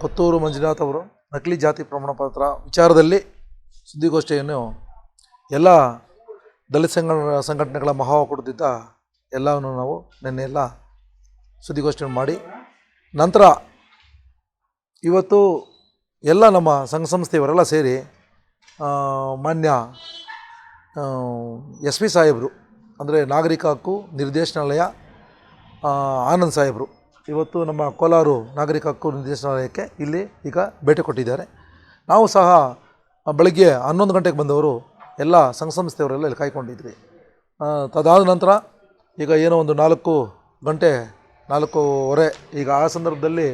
ಕೊತ್ತೂರು ಮಂಜುನಾಥ್ ಅವರು ನಕಲಿ ಜಾತಿ ಪ್ರಮಾಣ ಪತ್ರ ವಿಚಾರದಲ್ಲಿ ಸುದ್ದಿಗೋಷ್ಠಿಯನ್ನು ಎಲ್ಲ ದಲಿತ ಸಂಘ ಸಂಘಟನೆಗಳ ಮಹಾವ ಒಕ್ಕೂಟದಿಂದ ಎಲ್ಲವನ್ನು ನಾವು ನಿನ್ನೆ ಎಲ್ಲ ಸುದ್ದಿಗೋಷ್ಠಿಯನ್ನು ಮಾಡಿ ನಂತರ ಇವತ್ತು ಎಲ್ಲ ನಮ್ಮ ಸಂಘ ಸಂಸ್ಥೆಯವರೆಲ್ಲ ಸೇರಿ ಮಾನ್ಯ ಎಸ್ ಪಿ ಸಾಹೇಬರು, ಅಂದರೆ ನಾಗರಿಕ ಹಕ್ಕು ನಿರ್ದೇಶನಾಲಯ ಆನಂದ್ ಸಾಹೇಬರು ಇವತ್ತು ನಮ್ಮ ಕೋಲಾರು ನಾಗರಿಕ ಹಕ್ಕು ನಿರ್ದೇಶನಾಲಯಕ್ಕೆ ಇಲ್ಲಿ ಈಗ ಭೇಟಿ ಕೊಟ್ಟಿದ್ದಾರೆ. ನಾವು ಸಹ ಬೆಳಗ್ಗೆ ಹನ್ನೊಂದು ಗಂಟೆಗೆ ಬಂದವರು ಎಲ್ಲ ಸಂಘ ಸಂಸ್ಥೆಯವರೆಲ್ಲ ಇಲ್ಲಿ ಕಾಯ್ಕೊಂಡಿದ್ವಿ. ತದಾದ ನಂತರ ಈಗ ಏನೋ ಒಂದು ನಾಲ್ಕು ಗಂಟೆ, ನಾಲ್ಕೂವರೆ ಈಗ ಆ ಸಂದರ್ಭದಲ್ಲಿ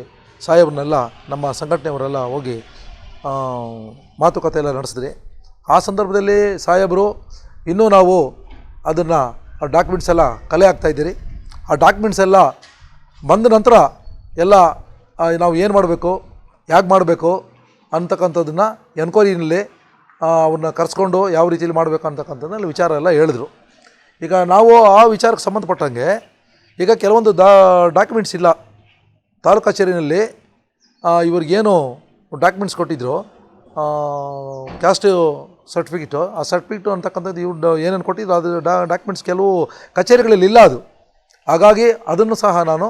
ಸಾಹೇಬ್ರನ್ನೆಲ್ಲ ನಮ್ಮ ಸಂಘಟನೆಯವರೆಲ್ಲ ಹೋಗಿ ಮಾತುಕತೆ ಎಲ್ಲ ನಡೆಸಿದ್ರಿ. ಆ ಸಂದರ್ಭದಲ್ಲಿ ಸಾಹೇಬರು, ಇನ್ನೂ ನಾವು ಅದನ್ನು ಆ ಡಾಕ್ಯುಮೆಂಟ್ಸ್ ಎಲ್ಲ ಕಲೆ ಹಾಕ್ತಾಯಿದ್ದೀರಿ ಆ ಡಾಕ್ಯುಮೆಂಟ್ಸ್ ಎಲ್ಲ ಬಂದ ನಂತರ ಎಲ್ಲ ನಾವು ಏನು ಮಾಡಬೇಕು ಹೇಗೆ ಮಾಡಬೇಕು ಅಂತಕ್ಕಂಥದ್ದನ್ನು ಎನ್ಕ್ವೈರಿನಲ್ಲಿ ಅವ್ರನ್ನ ಕರೆಸ್ಕೊಂಡು ಯಾವ ರೀತಿಯಲ್ಲಿ ಮಾಡಬೇಕು ಅಂತಕ್ಕಂಥದ್ದನ್ನ ವಿಚಾರ ಎಲ್ಲ ಹೇಳಿದ್ರು. ಈಗ ನಾವು ಆ ವಿಚಾರಕ್ಕೆ ಸಂಬಂಧಪಟ್ಟಂಗೆ ಈಗ ಕೆಲವೊಂದು ದಾ ಡಾಕ್ಯುಮೆಂಟ್ಸ್ ಇಲ್ಲ. ತಾಲೂಕು ಕಚೇರಿನಲ್ಲಿ ಇವ್ರಿಗೇನು ಡಾಕ್ಯುಮೆಂಟ್ಸ್ ಕೊಟ್ಟಿದ್ದರು ಕ್ಯಾಸ್ಟ್ ಸರ್ಟಿಫಿಕೇಟು ಆ ಸರ್ಟಿಫಿಕೇಟು ಅಂತಕ್ಕಂಥದ್ದು ಇವ್ರು ಏನೇನು ಕೊಟ್ಟಿದ್ರು, ಅದು ಡಾಕ್ಯುಮೆಂಟ್ಸ್ ಕೆಲವು ಕಚೇರಿಗಳಲ್ಲಿ ಇಲ್ಲ ಅದು. ಹಾಗಾಗಿ ಅದನ್ನು ಸಹ ನಾನು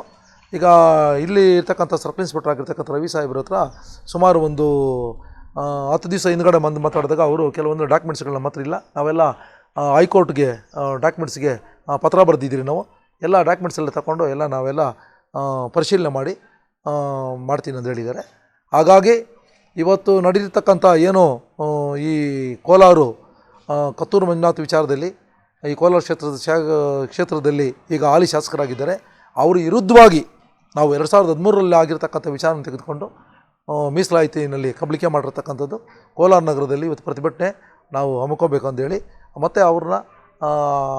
ಈಗ ಇಲ್ಲಿ ಇರ್ತಕ್ಕಂಥ ಸರ್ಕಲ್ ಇನ್ಸ್ಪೆಕ್ಟರ್ ಆಗಿರ್ತಕ್ಕಂಥ ರವಿ ಸಾಹೇಬ್ರ ಹತ್ರ ಸುಮಾರು ಒಂದು ಹತ್ತು ದಿವಸ ಹಿಂದ್ಗಡೆ ಬಂದು ಮಾತಾಡಿದಾಗ ಅವರು ಕೆಲವೊಂದು ಡಾಕ್ಯುಮೆಂಟ್ಸ್ಗಳನ್ನ ಮಾತ್ರ ಇಲ್ಲ. ನಾವೆಲ್ಲ ಹೈಕೋರ್ಟ್ಗೆ ಡಾಕ್ಯುಮೆಂಟ್ಸ್ಗೆ ಪತ್ರ ಬರೆದಿದ್ದೀರಿ ನಾವು. ಎಲ್ಲ ಡಾಕ್ಯುಮೆಂಟ್ಸ್ ಎಲ್ಲ ತಗೊಂಡು ಎಲ್ಲ ನಾವೆಲ್ಲ ಪರಿಶೀಲನೆ ಮಾಡಿ ಮಾಡ್ತೀನಿ ಅಂತ ಹೇಳಿದ್ದಾರೆ. ಹಾಗಾಗಿ ಇವತ್ತು ನಡೀತಕ್ಕಂಥ ಏನು ಈ ಕೋಲಾರು ಕತ್ತೂರು ಮಂಜುನಾಥ್ ವಿಚಾರದಲ್ಲಿ, ಈ ಕೋಲಾರ ಕ್ಷೇತ್ರದ ಶಾ ಕ್ಷೇತ್ರದಲ್ಲಿ ಈಗ ಹಾಲಿ ಶಾಸಕರಾಗಿದ್ದಾರೆ. ಅವರು ವಿರುದ್ಧವಾಗಿ ನಾವು ಎರಡು ಸಾವಿರದ ಹದಿಮೂರರಲ್ಲಿ ಆಗಿರ್ತಕ್ಕಂಥ ವಿಚಾರನ ತೆಗೆದುಕೊಂಡು ಮೀಸಲಾಯಿತಿನಲ್ಲಿ ಕಬಳಿಕೆ ಮಾಡಿರ್ತಕ್ಕಂಥದ್ದು ಕೋಲಾರ ನಗರದಲ್ಲಿ ಇವತ್ತು ಪ್ರತಿಭಟನೆ ನಾವು ಹಮ್ಮಿಕೋಬೇಕು ಅಂತೇಳಿ ಮತ್ತು ಅವ್ರನ್ನ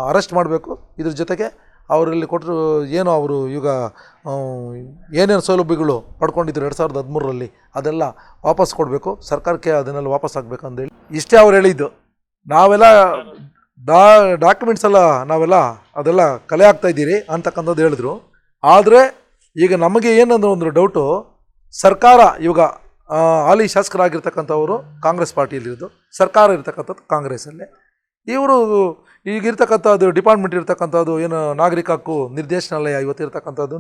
ಅರೆಸ್ಟ್ ಮಾಡಬೇಕು. ಇದ್ರ ಜೊತೆಗೆ ಅವರಲ್ಲಿ ಕೊಟ್ಟರು ಏನು ಅವರು ಈಗ ಏನೇನು ಸೌಲಭ್ಯಗಳು ಪಡ್ಕೊಂಡಿದ್ರು ಎರಡು ಸಾವಿರದ ಹದಿಮೂರರಲ್ಲಿ ಅದೆಲ್ಲ ವಾಪಸ್ ಕೊಡಬೇಕು, ಸರ್ಕಾರಕ್ಕೆ ಅದನ್ನೆಲ್ಲ ವಾಪಸ್ ಆಗಬೇಕು ಅಂತೇಳಿ ಇಷ್ಟೇ ಅವ್ರು ಹೇಳಿದ್ದು. ನಾವೆಲ್ಲ ಡಾ, ಡಾಕ್ಯುಮೆಂಟ್ಸ್ ಎಲ್ಲ ನಾವೆಲ್ಲ ಅದೆಲ್ಲ ಕಲೆ ಆಗ್ತಾ ಇದ್ದೀರಿ ಅಂತಕ್ಕಂಥದ್ದು ಹೇಳಿದ್ರು. ಆದರೆ ಈಗ ನಮಗೆ ಏನಂದ್ರೆ ಒಂದು ಡೌಟು ಸರ್ಕಾರ ಇವಾಗ ಹಾಲಿ ಶಾಸಕರಾಗಿರ್ತಕ್ಕಂಥವರು ಕಾಂಗ್ರೆಸ್ ಪಾರ್ಟಿಯಲ್ಲಿರೋದು, ಸರ್ಕಾರ ಇರ್ತಕ್ಕಂಥದ್ದು ಕಾಂಗ್ರೆಸ್ಸಲ್ಲೇ. ಇವರು ಈಗಿರ್ತಕ್ಕಂಥದ್ದು ಡಿಪಾರ್ಟ್ಮೆಂಟ್ ಇರ್ತಕ್ಕಂಥದ್ದು, ಏನು ನಾಗರಿಕ ಹಕ್ಕು ನಿರ್ದೇಶನಾಲಯ ಇವತ್ತು ಇರ್ತಕ್ಕಂಥದ್ದು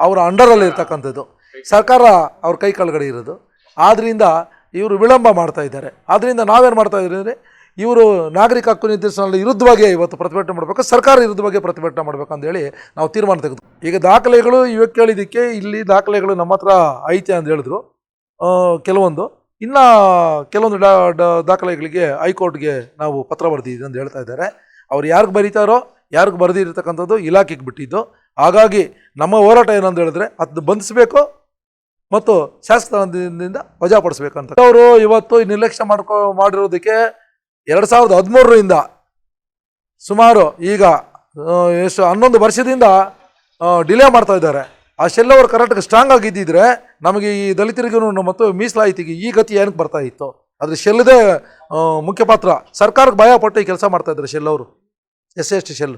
ಅವರ ಅಂಡರಲ್ಲಿ ಇರ್ತಕ್ಕಂಥದ್ದು. ಸರ್ಕಾರ ಅವ್ರ ಕೈ ಕೆಳಗಡೆ ಇರೋದು. ಆದ್ದರಿಂದ ಇವರು ವಿಳಂಬ ಮಾಡ್ತಾ ಇದ್ದಾರೆ. ಆದ್ದರಿಂದ ನಾವೇನು ಮಾಡ್ತಾ ಇದ್ದೀವಿ ಅಂದರೆ ಇವರು ನಾಗರಿಕ ಹಕ್ಕು ನಿರ್ದೇಶನಾಲಯ ವಿರುದ್ಧವಾಗಿ ಇವತ್ತು ಪ್ರತಿಭಟನೆ ಮಾಡಬೇಕು, ಸರ್ಕಾರ ವಿರುದ್ಧವಾಗಿ ಪ್ರತಿಭಟನೆ ಮಾಡಬೇಕು ಅಂತೇಳಿ ನಾವು ತೀರ್ಮಾನ ತೆಗೆದು ಈಗ ದಾಖಲೆಗಳು ಇವಾಗ ಕೇಳಿದ್ದಕ್ಕೆ ಇಲ್ಲಿ ದಾಖಲೆಗಳು ನಮ್ಮ ಹತ್ರ ಐತೆ ಅಂತ ಹೇಳಿದ್ರು. ಕೆಲವೊಂದು. ಇನ್ನು ಕೆಲವೊಂದು ಡಾ, ಡ, ದಾಖಲೆಗಳಿಗೆ ಹೈಕೋರ್ಟ್ಗೆ ನಾವು ಪತ್ರ ಬರೆದಿದ್ದೀವಿ ಅಂತ ಹೇಳ್ತಾ ಇದ್ದಾರೆ. ಅವ್ರು ಯಾರಿಗೆ ಬರೀತಾರೋ, ಯಾರಿಗೆ ಬರೆದಿರ್ತಕ್ಕಂಥದ್ದು ಇಲಾಖೆಗೆ ಬಿಟ್ಟಿದ್ದು. ಹಾಗಾಗಿ ನಮ್ಮ ಹೋರಾಟ ಏನಂತ ಹೇಳಿದ್ರೆ ಅದು ಬಂಧಿಸಬೇಕು ಮತ್ತು ಶಾಸಕದಿಂದ ವಜಾಪಡಿಸ್ಬೇಕಂತ ಅವರು ಇವತ್ತು ನಿರ್ಲಕ್ಷ್ಯ ಮಾಡ್ಕೊ ಮಾಡಿರೋದಕ್ಕೆ ಎರಡು ಸಾವಿರದ ಹದಿಮೂರರಿಂದ ಸುಮಾರು ಈಗ ಎಷ್ಟು ಹನ್ನೊಂದು ವರ್ಷದಿಂದ ಡಿಲೇ ಮಾಡ್ತಾ ಇದ್ದಾರೆ. ಆ ಶೆಲ್ ಅವರು ಕರೆಕ್ಟ್ಗೆ ಸ್ಟ್ರಾಂಗ್ ಆಗಿದ್ದಿದ್ರೆ ನಮಗೆ ಈ ದಲಿತರಿಗೂ ಮತ್ತು ಮೀಸಲಾಯಿತಿಗೆ ಈ ಗತಿ ಏನಕ್ಕೆ ಬರ್ತಾ ಇತ್ತು? ಆದರೆ ಶೆಲ್ಲದೇ ಮುಖ್ಯ ಪಾತ್ರ. ಸರ್ಕಾರಕ್ಕೆ ಭಯಪಟ್ಟು ಈ ಕೆಲಸ ಮಾಡ್ತಾ ಇದ್ದಾರೆ ಶೆಲ್ ಅವರು. S S T shell